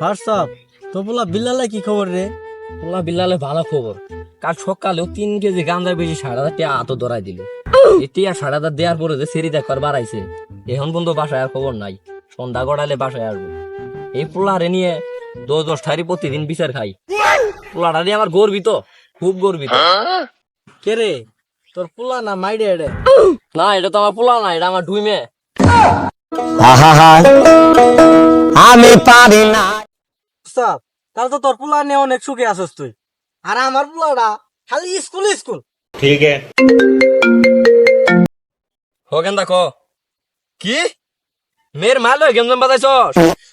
WhatsApp তো বলা বিল্লালে কি খবর রে? পোলা বিল্লালে ভালো খবর। কাল সকালেও তিন কেজি গাঞ্জার বেশি সাড়ে হাজার টাকা আতো ধরাই দিল। এটি আর সাড়ে হাজার দেওয়ার পরে যে সেরি দেখবার বাড়াইছে এখন পর্যন্ত বাসায় আর খবর নাই। সন্ধ্যা গড়ালে বাসায় আসব। এই পোলারে নিয়ে দশ দশ ঠারি প্রতিদিন বিচার খাই। পোলাটা নিয়ে আমার গর্বিত খুব গর্বিত। কে রে? তোর পোলা না মাইডে এডে না এটা তো আমার পোলা না এটা আমার ডুই মেয়ে। আমি পারি না। ওস্তাদ তাহলে তো তোর পোলা নিয়ে অনেক সুখে আছিস তুই। আর আমার পোলাটা খালি স্কুল স্কুল ঠিক হোকেন দেখো কি। মেয়ের মাল হয়ে গেমজম বাজাইছ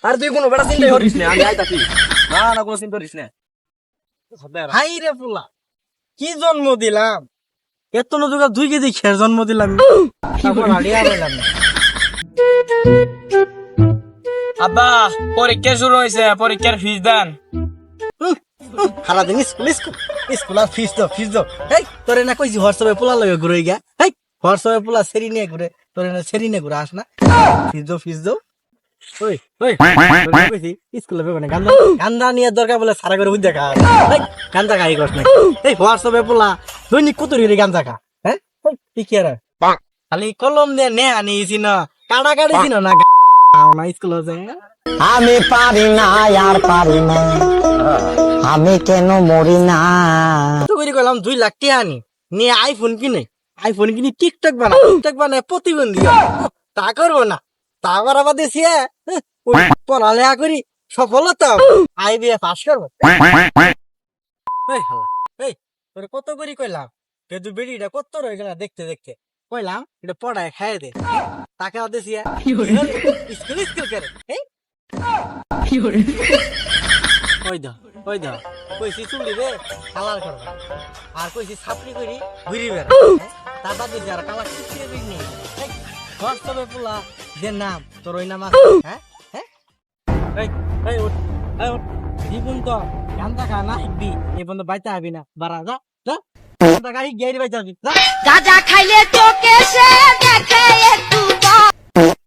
আর তুই কোনো বেটা চিন্তা করিস না আমি আই থাকি না না কোনো চিন্তা করিস না। হাই রে পোলা কি জন্ম দিলাম? এত নজুকা দুই কেজি খের জন্ম দিলাম। তারপর আড়িয়া পেলাম আব্বা পরীক্ষা শুরু হয়েছে পরীক্ষার ফিস দেন। সারাদিন স্কুল স্কুল স্কুল আর ফিস দাও ফিস দাও। এই তোরে না কইছি হোয়াটসঅ্যাপে পোলা লগে ঘুরে গা এই হোয়াটসঅ্যাপে পোলা সেরি নিয়ে ঘুরে তোরে না সেরি নিয়ে ঘুরে আস না। ফিস দাও ফিস দাও। ওই ওই স্কুলে বেবে গান্দা গান্দা নিয়ে দরকার বলে সারা করে বুঝতে খা এই গান্দা খাই করছ না এই হোয়াটসঅ্যাপে পোলা দৈনিক কত রে গান্দা খা হ্যাঁ এই, কি আর? খালি কলম দিয়ে নে আনিছি না কাটা কাটিছি না কাটা না স্কুলে যায় আমি পারি না আর পারি না। আমি কেন মরি না? তো করে কইলাম দুই লাখ টাকা আনি। নিয়ে আইফোন কিনে। আইফোন কিনে টিকটক বানা টিকটক বানায় প্রতিবন্ধী তা করব না। তা করা বাদে সিয়া পড়ালেখা করি সফলতা আই বিয়ে পাস করব। এই হালা এই তোরে কত করি কইলাম? কিন্তু বেডিটা কত রয়ে গেল দেখতে দেখতে। কইলাম এটা পড়ায় খাইয়ে দে। তাকে বাদে সিয়া স্কুল স্কুল করে। ওই দাও ওই দাও। কইছি চুলি রে কালার করবা। আর কইছি ছাপড়ি করি ঘুরি বেড়া। তার বাদে যারা কালার কিছিয়ে দিই নি। হোয়াটসঅ্যাপে পোলা যে নাম তোর ওই নাম আছে? হ্যাঁ? হ্যাঁ? এই এই উঠ জীবন তো গান্দা খা না শিখবি। এই বন্ধ বাইতে হবি না। বারা যা যা। শিখ গেরি বাইতে হবি খাইলে চোখে সে দেখে একটু।